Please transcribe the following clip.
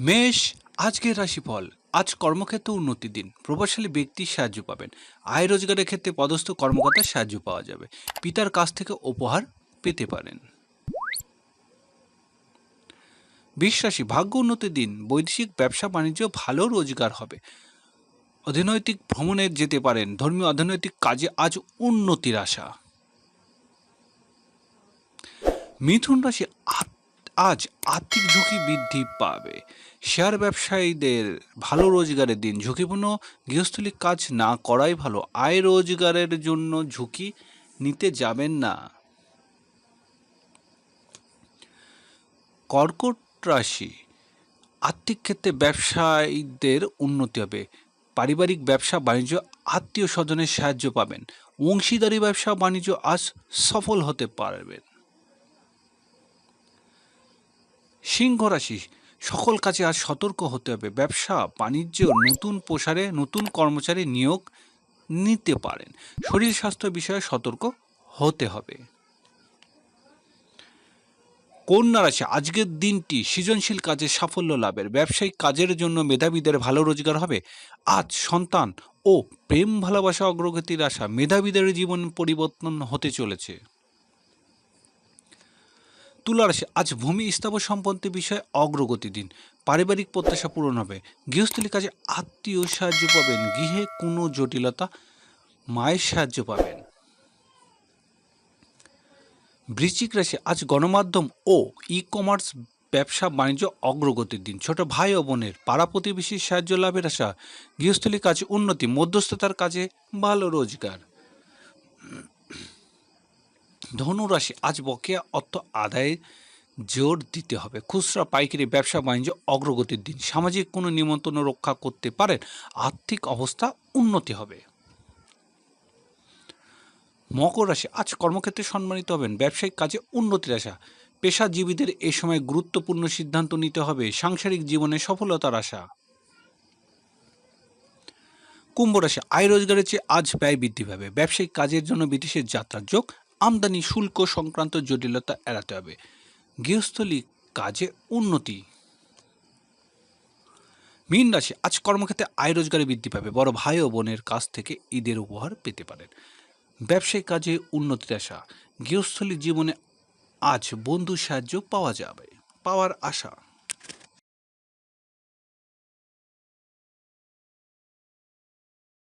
মেষ, আজকের রাশিফল। আজ কর্মক্ষেত্রে উন্নতির দিন। প্রভাবশালী ব্যক্তির সাহায্য পাবেন। আয় রোজগারের ক্ষেত্রে পদস্থ কর্মকর্তার সাহায্য পাওয়া যাবে। পিতার কাছ থেকে উপহার পেতে পারেন। বিশ্বাসী, ভাগ্য উন্নতির দিন। বৈদেশিক ব্যবসা বাণিজ্য ভালো রোজগার হবে। অর্থনৈতিক ভ্রমণে যেতে পারেন। ধর্মীয় অর্থনৈতিক কাজে আজ উন্নতির আশা। মিথুন রাশি আজ আর্থিক ঝুঁকি বৃদ্ধি পাবে। শেয়ার ব্যবসায়ীদের ভালো রোজগারের দিন, ঝুঁকিপূর্ণ গৃহস্থলী কাজ না করাই ভালো। আয় রোজগারের জন্য ঝুঁকি নিতে যাবেন না। কর্কট রাশি, আর্থিক ক্ষেত্রে ব্যবসায়ীদের উন্নতি হবে। পারিবারিক ব্যবসা, বাণিজ্য, আত্মীয় স্বজনের সাহায্য পাবেন। অংশীদারি ব্যবসা, বাণিজ্য আজ সফল হতে পারবেন। সিংহ রাশি সকল কাজে আজ সতর্ক হতে হবে। ব্যবসা, বাণিজ্য, নতুন প্রসারে নতুন কর্মচারী নিয়োগ নিতে পারেন। শরীর স্বাস্থ্য বিষয়ে সতর্ক হতে হবে। কন্যা রাশি, আজকের দিনটি সৃজনশীল কাজে সাফল্য লাভের। ব্যবসায়িক কাজের জন্য মেধাবীদের ভালো রোজগার হবে। আজ সন্তান ও প্রেম, ভালোবাসা, অগ্রগতির আশা মেধাবীদের জীবন পরিবর্তন হতে চলেছে। তুলা রাশি আজ ভূমি স্থাপন সম্পত্তি বিষয়ে অগ্রগতি দিন। পারিবারিক প্রত্যাশা পূরণ হবে। গৃহস্থলী কাজে আত্মীয় সাহায্য পাবেন। গৃহে কোনো জটিলতা মায়ের সাহায্য পাবেন। বৃশ্চিক রাশি, আজ গণমাধ্যম ও ই কমার্স ব্যবসা বাণিজ্য অগ্রগতির দিন। ছোট ভাই ও বোনের পাড়া প্রতিবেশীর সাহায্য লাভের আশা। গৃহস্থলী কাজে উন্নতি, মধ্যস্থতার কাজে ভালো রোজগার। ধনুরাশি আজ বকেয়া অর্থ আদায়ে জোর দিতে হবে। খুচরা পাইকারি ব্যবসা বাণিজ্য অগ্রগতির দিন। সামাজিক কোনো নিমন্ত্রণ রক্ষা করতে পারেন, আর্থিক অবস্থা উন্নতি হবে। মকর রাশি, আজ কর্মক্ষেত্রে সম্মানিত হবেন। ব্যবসায়িক কাজে উন্নতির আশা। পেশাজীবীদের এ সময় গুরুত্বপূর্ণ সিদ্ধান্ত নিতে হবে। সাংসারিক জীবনে সফলতার আশা। কুম্ভ রাশি, আয় রোজগারের চেয়ে আজ ব্যয় বৃদ্ধি পাবে। ব্যবসায়িক কাজের জন্য বিদেশের যাত্রার যোগ আমদানি শুল্ক সংক্রান্ত জটিলতা এড়াতে হবে। গৃহস্থলী কাজে উন্নতি। মীন রাশি, আজ কর্মক্ষেত্রে আয় রোজগারে বৃদ্ধি পাবে। বড় ভাই ও বোনের কাছ থেকে ঈদের উপহার পেতে পারেন। ব্যবসায়িক কাজে উন্নতির আশা। গৃহস্থলী জীবনে আজ বন্ধু সাহায্য পাওয়া যাবে। পাওয়ার আশা।